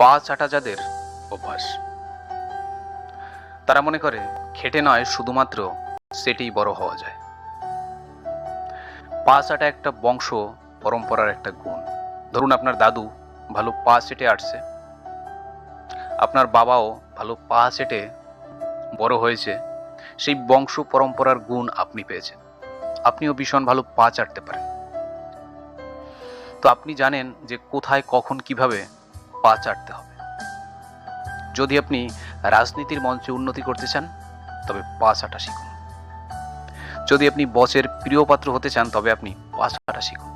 পা চাটা যাদের অভ্যাস। তারা মনে করে, খেটে নয়, শুধুমাত্র সেটেই বড় হওয়া যায়। পা চাটা একটা বংশ, পরম্পরার একটা গুণ। ধরুন আপনার দাদু ভালো পা সেটে আসছে আপনার বাবাও ভালো পা সেটে বড় হয়েছে। সেই বংশ, পরম্পরার গুণ আপনি পেয়েছেন। আপনিও ভীষণ ভালো পা চাটতে পারেন। তো আপনি জানেন যে কোথায়, কখন, কীভাবে পা চাটতে হবে। যদি আপনি রাজনীতির মঞ্চে উন্নতি করতে চান, তবে পা চাটা শিখুন। যদি আপনি বসের প্রিয় পাত্র হতে চান, তবে আপনি পা চাটা শিখুন।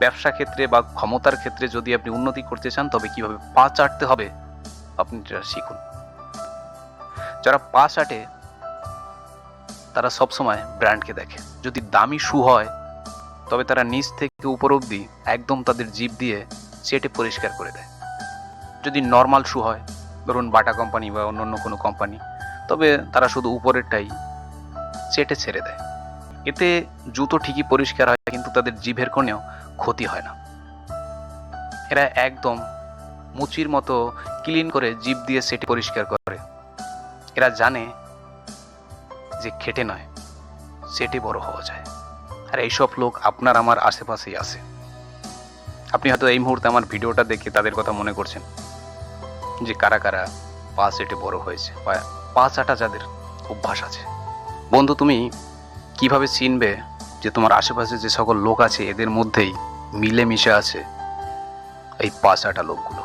ব্যবসা ক্ষেত্রে বা ক্ষমতার ক্ষেত্রে যদি আপনি উন্নতি করতে চান, তবে কীভাবে পা চাটতে হবে, আপনি শিখুন। যারা পা চাটে, তারা সবসময় ব্র্যান্ডকে দেখে। যদি দামি শু হয়, তবে তারা নিচ থেকে উপর অব্দি একদম তাদের জিভ দিয়ে চেটে পরিষ্কার করে দেয়। যদি নর্মাল শু হয়, ধরুন বাটা কোম্পানি বা অন্য অন্য কোনো কোম্পানি তবে তারা শুধু উপরেরটাই চেটে ছেড়ে দেয়। এতে জুতো ঠিকই পরিষ্কার হয়, কিন্তু তাদের জিভের কোণেও ক্ষতি হয় না। এরা একদম মুচির মতো ক্লিন করে জিভ দিয়ে সেটি পরিষ্কার করে। এরা জানে যে খেটে নয়, সেটে বড় হওয়া যায়। আর এইসব লোক আপনার আমার আশেপাশেই আছে। আপনি হয়তো এই মুহূর্তে আমার ভিডিওটা দেখে তাদের কথা মনে করছেন যে কারা কারা পা সেটে বড় হয়েছে বা পা চাটা যাদের অভ্যাস আছে। বন্ধু, তুমি কীভাবে চিনবে যে তোমার আশেপাশে যে সকল লোক আছে, এদের মধ্যেই মিলেমিশে আছে এই পা চাটা লোকগুলো?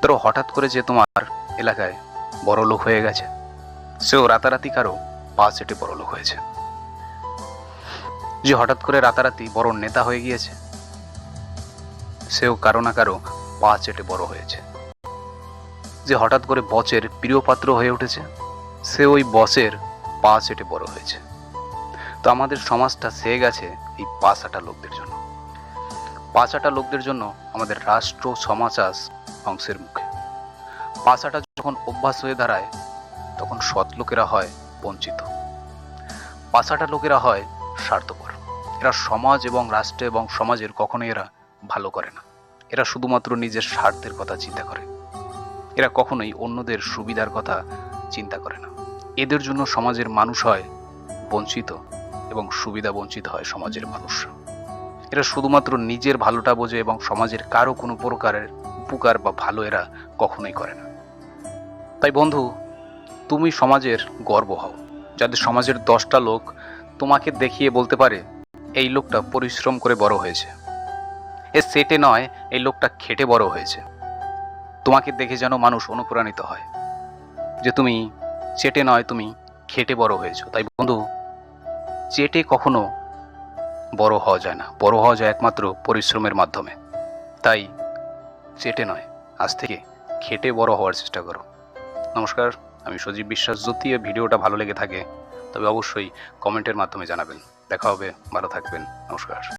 ধরো, হঠাৎ করে যে তোমার এলাকায় বড় লোক হয়ে গেছে, সেও রাতারাতি কারও পা সেটে বড় লোক হয়েছে। যে হঠাৎ করে রাতারাতি বড় নেতা হয়ে গিয়েছে সেও কারও না কারও পা চেটে বড় হয়েছে। যে হঠাৎ করে বচের প্রিয় পাত্র হয়ে উঠেছে, সে ওই বসের পা চেটে বড় হয়েছে। তো আমাদের সমাজটা সে গেছে এই পাঁচাটা লোকদের জন্য। পাঁচাটা লোকদের জন্য আমাদের রাষ্ট্র, সমাজ আজ ধ্বংসের মুখে। পাঁচাটা যখন অভ্যাস হয়ে দাঁড়ায়, তখন সৎ লোকেরা হয় বঞ্চিত। পাঁচাটা লোকেরা হয় স্বার্থপর। এরা সমাজ এবং রাষ্ট্র এবং সমাজের কখনোই এরা ভালো করে না। এরা শুধুমাত্র নিজের স্বার্থের কথা চিন্তা করে। এরা কখনোই অন্যদের সুবিধার কথা চিন্তা করে না। এদের জন্য সমাজের মানুষ হয় বঞ্চিত এবং সুবিধা বঞ্চিত হয় সমাজের মানুষ। এরা শুধুমাত্র নিজের ভালোটা বোঝে এবং সমাজের কারও কোনো প্রকারের উপকার বা ভালো এরা কখনোই করে না। তাই বন্ধু, তুমি সমাজের গর্ব হও। যাদের সমাজের দশটা লোক তোমাকে দেখিয়ে বলতে পারে, এই লোকটা পরিশ্রম করে বড় হয়েছে। এ সেটে নয়, এই লোকটা খেটে বড় হয়েছে। তোমাকে দেখে যেন মানুষ অনুপ্রাণিত হয়। যে তুমি চেটে নয়, তুমি খেটে বড় হয়েছো। তাই বন্ধু, চেটে কখনো বড় হওয়া যায় না। বড় হওয়া যায় একমাত্র পরিশ্রমের মাধ্যমে। তাই চেটে নয়, আজ থেকে খেটে বড় হওয়ার চেষ্টা করো। নমস্কার, আমি সজীব বিশ্বাস যদি এই ভিডিওটা ভালো লেগে থাকে, তবে অবশ্যই কমেন্টের মাধ্যমে জানাবেন। দেখা হবে, ভালো থাকবেন। নমস্কার।